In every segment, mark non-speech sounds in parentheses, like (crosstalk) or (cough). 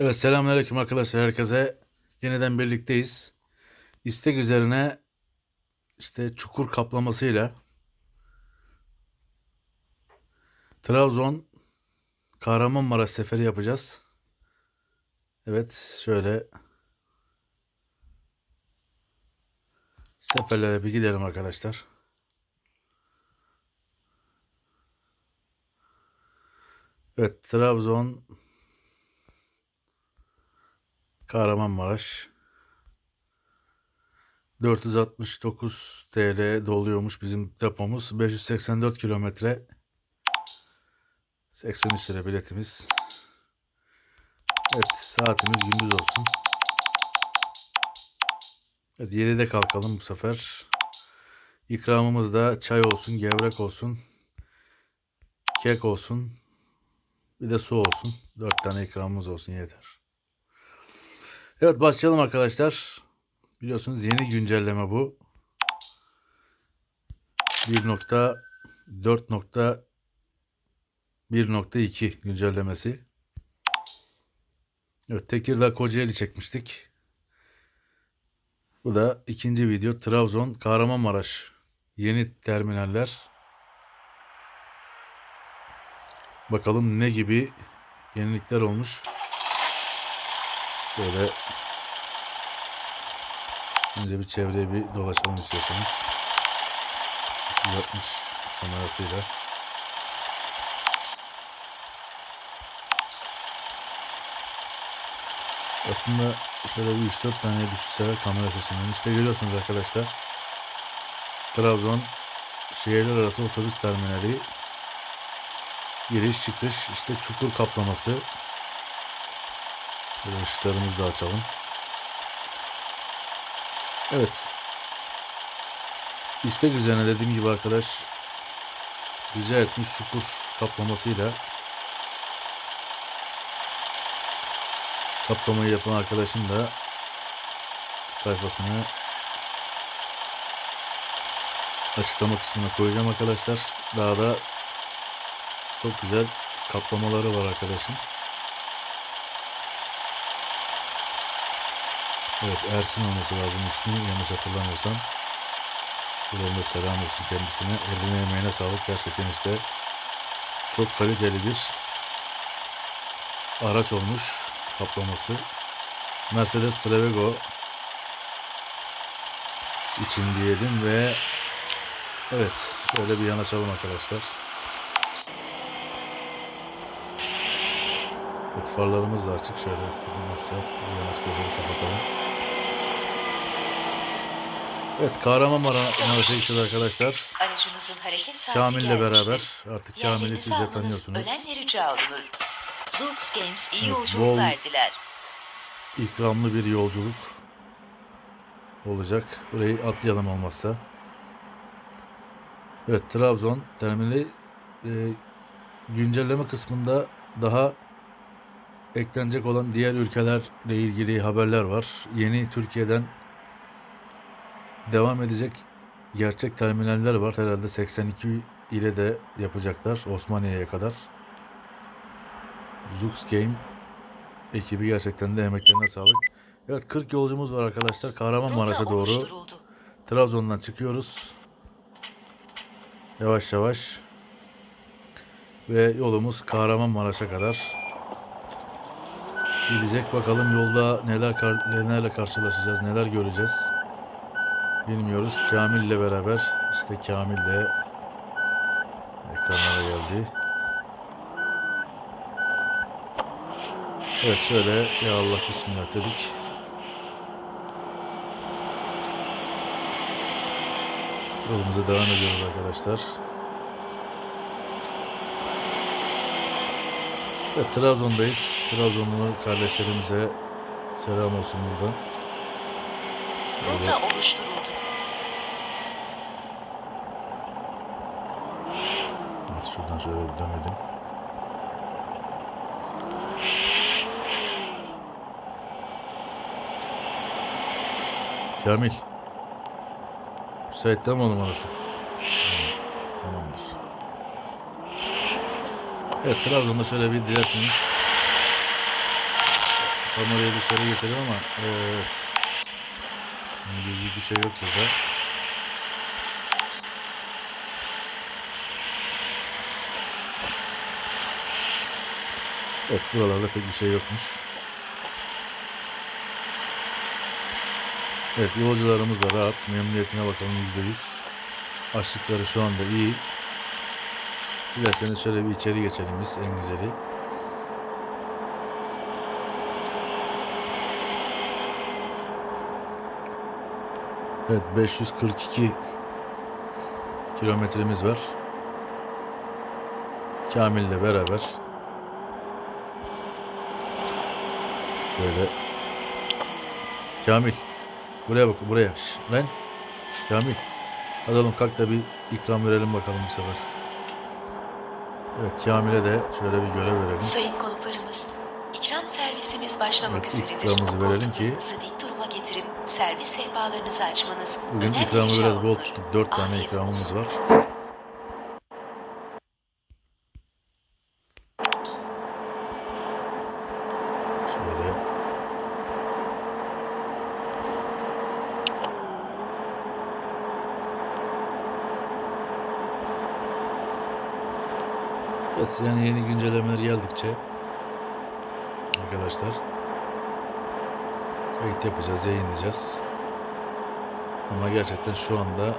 Evet selamünaleyküm arkadaşlar herkese. Yeniden birlikteyiz. İstek üzerine işte çukur kaplamasıyla Trabzon Kahramanmaraş seferi yapacağız. Evet şöyle seferlere bir gidelim arkadaşlar. Evet Trabzon Kahramanmaraş 469 TL doluyormuş bizim depomuz. 584 kilometre 83 lira biletimiz. Evet saatimiz gündüz olsun. Evet 7'de kalkalım bu sefer. İkramımız da çay olsun, gevrek olsun, kek olsun, bir de su olsun. 4 tane ikramımız olsun yeter. Evet başlayalım arkadaşlar. Biliyorsunuz yeni güncelleme bu. 1.4.1.2 güncellemesi. Evet Tekirdağ Kocaeli çekmiştik. Bu da ikinci video Trabzon Kahramanmaraş yeni terminaller. Bakalım ne gibi yenilikler olmuş. Şöyle önce bir çevreye bir dolaşalım istiyorsanız. 360 kamerasıyla. Aslında şöyle bir 3-4 tane düşünseler kamera seçimlerini işte görüyorsunuz arkadaşlar. Trabzon şehirler arası otobüs terminali giriş çıkış işte çukur kaplaması Şöyle ışıklarımızı da açalım. Evet. İstek üzerine dediğim gibi arkadaş rica etmiş çukur kaplamasıyla kaplamayı yapan arkadaşın da sayfasını açıklama kısmına koyacağım arkadaşlar. Daha da çok güzel kaplamaları var arkadaşın. Evet Ersin olması lazım ismi yanlış hatırlamıyorsam. Buradan da selam olsun kendisine. Eline emeğine sağlık gerçekten işte çok kaliteli bir araç olmuş kaplaması. Mercedes Trevego için diyelim ve evet şöyle bir yanaşalım arkadaşlar. Evet, farlarımız da açık şöyle olmazsa yanaştırıcıyı kapatalım. Evet Kahramanmaraş'a gideceğiz arkadaşlar. Aracınızın hareket saati Kamil'le beraber artık Kamil'i siz de tanıyorsunuz. önemli rica olunur. Zoox Games iyi Evet, yolculuklar bol- diler. İkramlı bir yolculuk olacak. Burayı atlayalım olmazsa. Evet Trabzon terminali e, güncelleme kısmında daha eklenecek olan diğer ülkelerle ilgili haberler var. Yeni Türkiye'den devam edecek gerçek terminaller var. Herhalde 82 ile de yapacaklar Osmaniye'ye kadar. Zux Game ekibi gerçekten de emeklerine sağlık. Evet 40 yolcumuz var arkadaşlar. Kahramanmaraş'a doğru. Trabzon'dan çıkıyoruz. Yavaş yavaş. Ve yolumuz Kahramanmaraş'a kadar gidecek. Bakalım yolda neler nelerle karşılaşacağız, neler göreceğiz. Bilmiyoruz. Kamil ile beraber işte Kamil de ekranlara geldi. Evet şöyle ya Allah bismillah dedik. Yolumuza devam ediyoruz arkadaşlar. Evet Trabzon'dayız. Trabzonlu kardeşlerimize selam olsun buradan. Rota oluşturuldu. Evet, şuradan şöyle bir dönelim. Kamil. Müsait değil mi oğlum orası? Tamam, Tamamdır. Evet Trabzon'da şöyle bir dilerseniz Kamerayı dışarı getirelim ama evet. Yani bizlik bir şey yok burada. Evet buralarda pek bir şey yokmuş. Evet yolcularımız da rahat. Memnuniyetine bakalım %100. Açlıkları şu anda iyi. Dilerseniz şöyle bir içeri geçelim biz en güzeli. Evet 542 kilometremiz var. Kamil'le beraber şöyle Kamil buraya bak buraya Şş, lan Kamil hadi oğlum kalk da bir ikram verelim bakalım bu sefer. Evet Kamil'e de şöyle bir görev verelim. Sayın konuklarımız, servisimiz başlamak Evet, üzeredir. verelim ki- Koltuklarınızı dik duruma getirip servis sehpalarınızı açmanız Bugün önemli ikramı biraz bol tuttuk. 4 tane Afiyet ikramımız olsun. var. Evet yani yeni güncellemeler geldikçe arkadaşlar kayıt yapacağız, yayınlayacağız. Ama gerçekten şu anda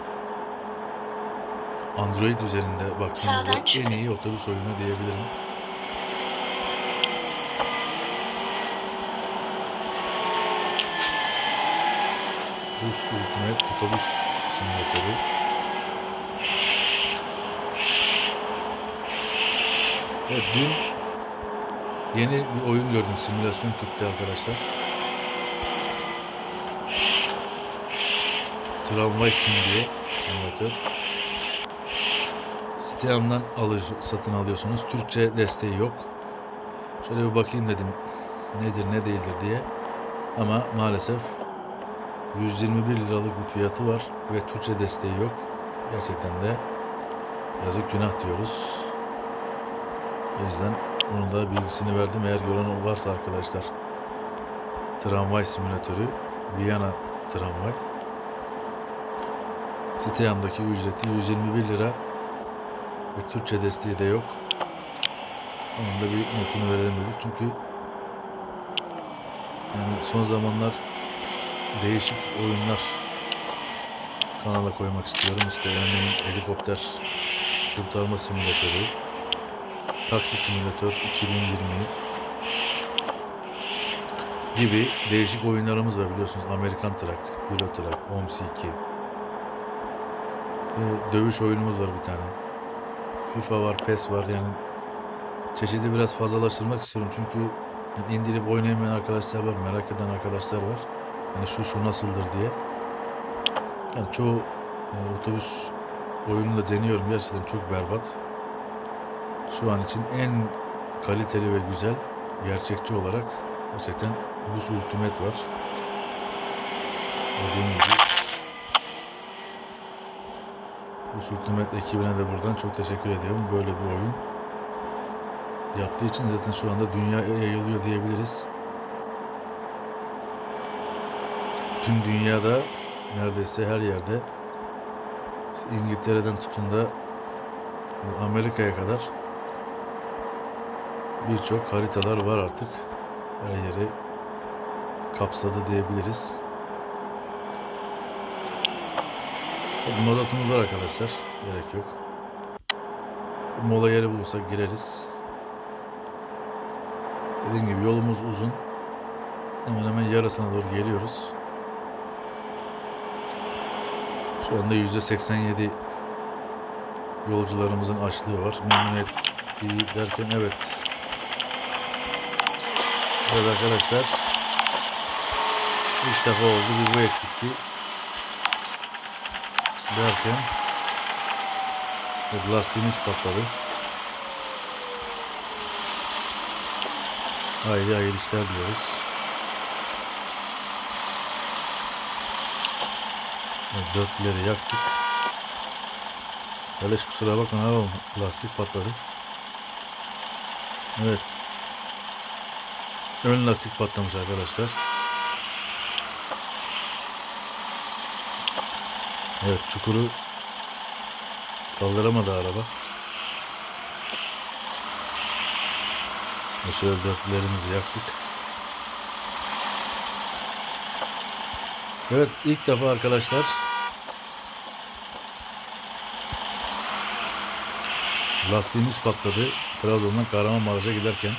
Android üzerinde baktığımızda en iyi otobüs oyunu diyebilirim. Bus Ultimate Otobüs Simülatörü. Evet dün yeni bir oyun gördüm simülasyon Türk'te arkadaşlar. Tramvay Sim diye simülatör. Steam'dan alış, satın alıyorsunuz. Türkçe desteği yok. Şöyle bir bakayım dedim. Nedir ne değildir diye. Ama maalesef 121 liralık bir fiyatı var ve Türkçe desteği yok. Gerçekten de yazık günah diyoruz. O yüzden bunun da bilgisini verdim. Eğer gören varsa arkadaşlar tramvay simülatörü Viyana tramvay Siteyam'daki ücreti 121 lira ve Türkçe desteği de yok. Onun da bir notunu verelim dedik. Çünkü yani son zamanlar değişik oyunlar kanala koymak istiyorum. İşte örneğin helikopter kurtarma simülatörü, taksi simülatör 2020 gibi değişik oyunlarımız var biliyorsunuz. Amerikan Truck, Euro Truck, OMS 2 ee, dövüş oyunumuz var bir tane. FIFA var, PES var yani çeşidi biraz fazlalaştırmak istiyorum çünkü yani indirip oynayamayan arkadaşlar var, merak eden arkadaşlar var. Hani şu şu nasıldır diye. Yani çoğu e, otobüs oyununu da deniyorum gerçekten çok berbat. Şu an için en kaliteli ve güzel gerçekçi olarak gerçekten Bus Ultimate var. Dediğim gibi bu Ultimate ekibine de buradan çok teşekkür ediyorum. Böyle bir oyun yaptığı için zaten şu anda dünyaya yayılıyor diyebiliriz. Tüm dünyada neredeyse her yerde işte İngiltere'den tutun da Amerika'ya kadar birçok haritalar var artık. Her yeri kapsadı diyebiliriz. Mazotumuz var arkadaşlar. Gerek yok. Mola yeri bulursak gireriz. Dediğim gibi yolumuz uzun. Hemen hemen yarısına doğru geliyoruz. Şu anda %87 yolcularımızın açlığı var. Memnuniyet derken evet. Evet arkadaşlar. İlk defa oldu. Bir bu eksikti derken evet, lastiğimiz patladı. Haydi hayırlı işler diliyoruz. Evet, dörtleri yaktık. Beleş kusura bakma abi lastik patladı. Evet. Ön lastik patlamış arkadaşlar. Evet çukuru kaldıramadı araba. Şöyle dörtlerimizi yaktık. Evet ilk defa arkadaşlar lastiğimiz patladı. Trabzon'dan Kahramanmaraş'a giderken.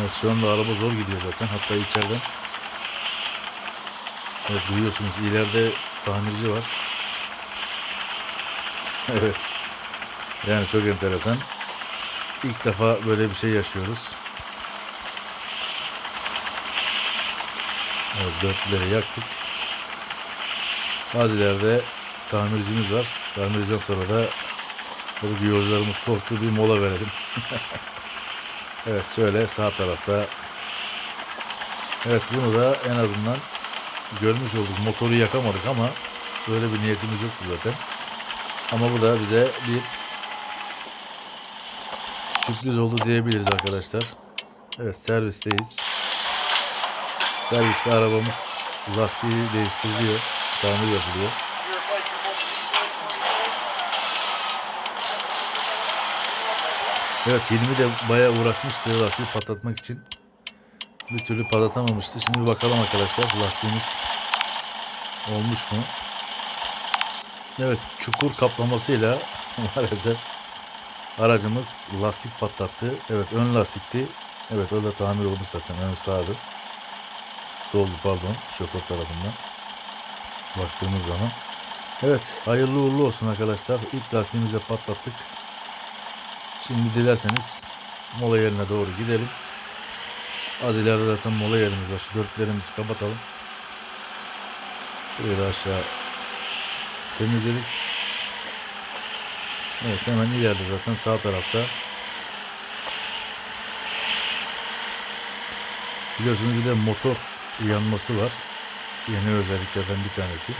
Evet şu anda araba zor gidiyor zaten. Hatta içeriden. Evet duyuyorsunuz ileride tamirci var. (laughs) evet. Yani çok enteresan. İlk defa böyle bir şey yaşıyoruz. Evet dörtlüleri yaktık. Bazı ileride tamircimiz var. Tamirciden sonra da tabii yolcularımız korktu bir mola verelim. (laughs) evet şöyle sağ tarafta. Evet bunu da en azından görmüş olduk. Motoru yakamadık ama böyle bir niyetimiz yoktu zaten. Ama bu da bize bir sürpriz oldu diyebiliriz arkadaşlar. Evet servisteyiz. Serviste arabamız lastiği değiştiriliyor. Tamir yapılıyor. Evet Hilmi de bayağı uğraşmıştı lastiği patlatmak için. Bir türlü patlatamamıştı. Şimdi bakalım arkadaşlar lastiğimiz olmuş mu? Evet çukur kaplamasıyla (laughs) maalesef aracımız lastik patlattı. Evet ön lastikti. Evet o da tamir olmuş zaten. Ön sağdı. Soldu pardon şoför tarafından. Baktığımız zaman. Evet hayırlı uğurlu olsun arkadaşlar. İlk lastiğimizi patlattık. Şimdi dilerseniz mola yerine doğru gidelim. Az ileride zaten mola yerimiz var. Şu dörtlerimizi kapatalım. Şurayı da aşağı temizledik. Evet hemen ileride zaten sağ tarafta. Biliyorsunuz bir de motor yanması var. Yeni özelliklerden bir tanesi.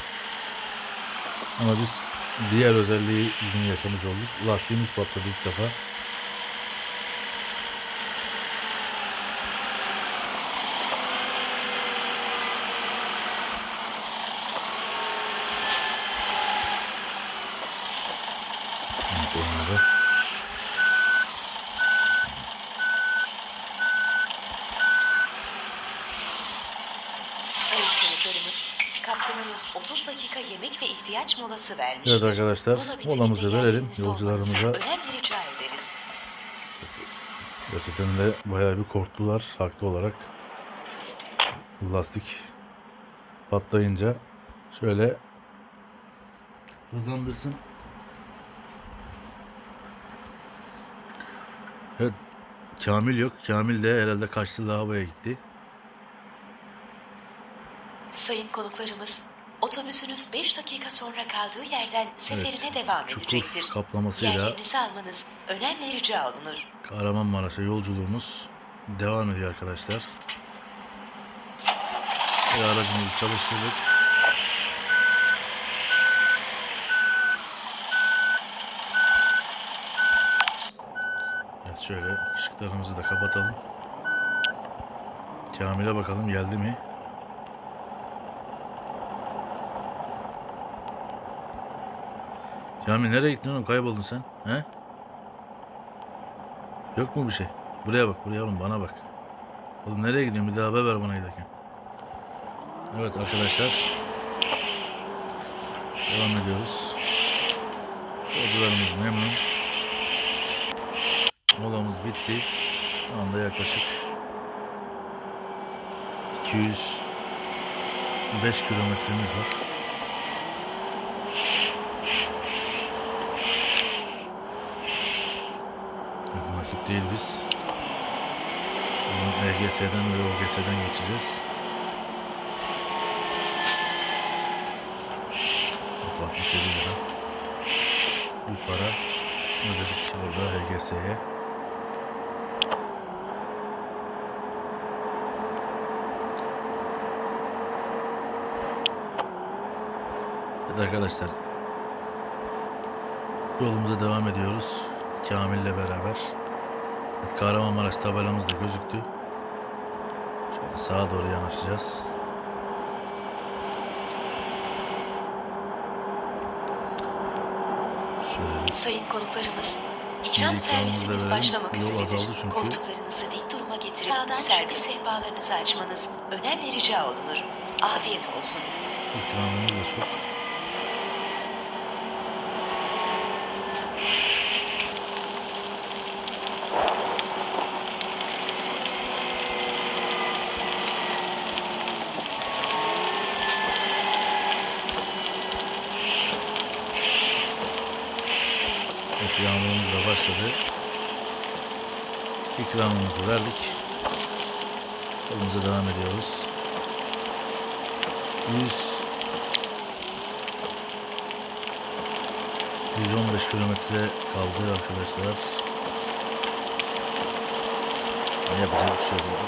Ama biz diğer özelliği bugün yaşamış olduk. Lastiğimiz patladı ilk defa. Evet, onları. Sayın konuklarımız, kaptanınız 30 dakika yemek ve ihtiyaç molası vermiştir. Evet arkadaşlar, Mola molamızı verelim. Yolcularımıza- önemli rica ederiz. Gerçekten de bayağı bir korktular haklı olarak. Lastik patlayınca şöyle hızlandırsın. Evet Kamil yok. Kamil de herhalde kaçtı lavaboya gitti. Sayın konuklarımız, otobüsünüz 5 dakika sonra kaldığı yerden seferine devam çukur edecektir. kaplamasıyla- Yerlerinizi almanız önemli rica olunur. Kahramanmaraş'a yolculuğumuz devam ediyor arkadaşlar. Ve aracımızı çalıştırdık. Şöyle ışıklarımızı da kapatalım. Kamil'e bakalım geldi mi? Kamil nereye gittin oğlum? Kayboldun sen. He? Yok mu bir şey? Buraya bak buraya oğlum bana bak. Oğlum nereye gidiyorsun? Bir daha haber ver bana giderken. Evet arkadaşlar. Devam ediyoruz. Yolcularımız memnun. Molamız bitti. Şu anda yaklaşık 205 kilometremiz var. Evet, nakit değil biz. Şimdi EGS'den ve OGS'den geçeceğiz. Bak 67 lira. Bir para ödedik burada HGS'ye. Evet arkadaşlar. Yolumuza devam ediyoruz. Kamil'le beraber. Evet, Kahramanmaraş tabelamız da gözüktü. Şöyle sağa doğru yanaşacağız. Şöyle Sayın konuklarımız, ikram servisimiz başlamak üzeredir. Koltuklarınızı dik duruma getirip Sağdan servis sehpalarınızı açmanız önemli rica olunur. Afiyet olsun. ikramımız da çok. Evet, yağmurumuz da başladı. İkramımızı verdik. Yolumuza devam ediyoruz. 100 115 kilometre kaldı arkadaşlar. Ama Yapacak bir şey yok.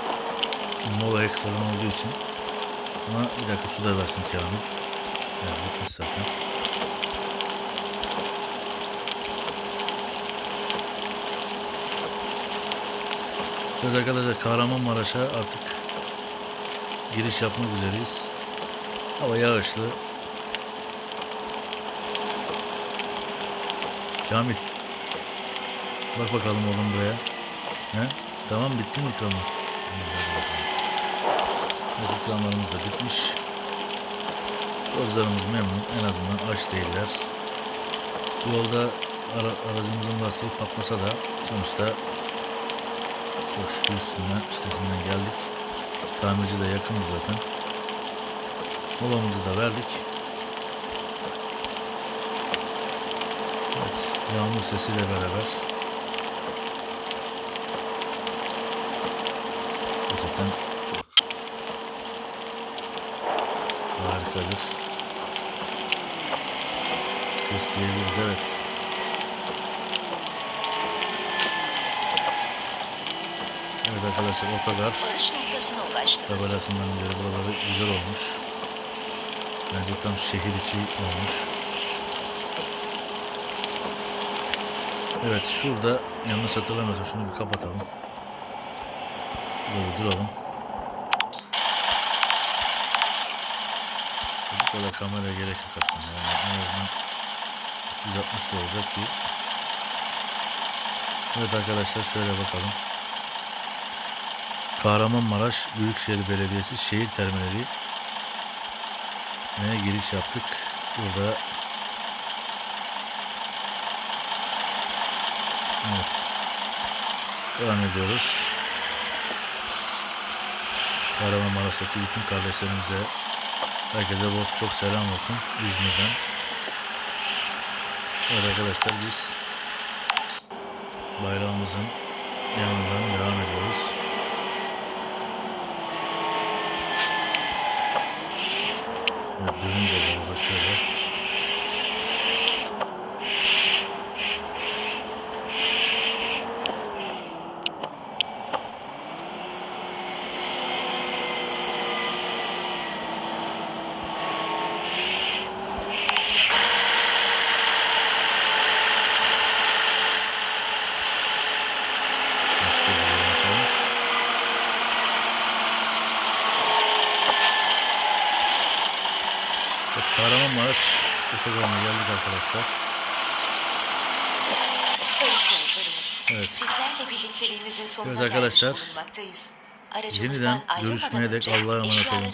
Mola ekstradan olduğu için. Ama bir dakika su da versin Kamil. Yani bitmiş zaten. Evet arkadaşlar Kahramanmaraş'a artık giriş yapmak üzereyiz. Hava yağışlı. Kamil. Bak bakalım oğlum buraya. He? Tamam bitti mi ikramlar? Evet ikramlarımız da bitmiş. Gözlerimiz memnun. En azından aç değiller. Bu yolda ara, aracımızın lastiği patlasa da sonuçta şükür üstünden, üstesinden geldik. Tamirci de yakınız zaten. Molamızı da verdik. Evet, yağmur sesiyle beraber. Zaten çok harikadır. Ses diyebiliriz evet. Evet arkadaşlar otogar Varış noktasına ulaştınız. tabelasından beri buraları güzel olmuş. Bence tam şehir içi olmuş. Evet şurada yanlış hatırlamıyorsam şunu bir kapatalım. Böyle duralım. Bu kadar kameraya gerek yok aslında. Yani en azından 360 da olacak ki. Evet arkadaşlar şöyle bakalım. Kahramanmaraş Büyükşehir Belediyesi şehir terminali ne giriş yaptık. Burada Evet. Devam ediyoruz. Kahramanmaraş'taki bütün kardeşlerimize herkese bol çok selam olsun İzmir'den. Evet arkadaşlar biz bayrağımızın yanından devam ediyoruz. Dönünce galiba şöyle. Şöyle yanaşalım. Evet, Kahramanmaraş otogarına geldik arkadaşlar. Sayın konuklarımız, Evet. sizlerle birlikteliğimizin sonuna Evet arkadaşlar, gelmiş bulunmaktayız. Aracımızdan yeniden görüşmeye dek Allah'a emanet olun.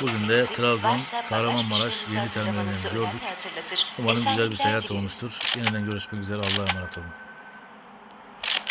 Bugün de Trabzon, Kahramanmaraş yeni terminalini gördük. Umarım güzel bir seyahat olmuştur. Yeniden görüşmek üzere. Allah'a emanet olun.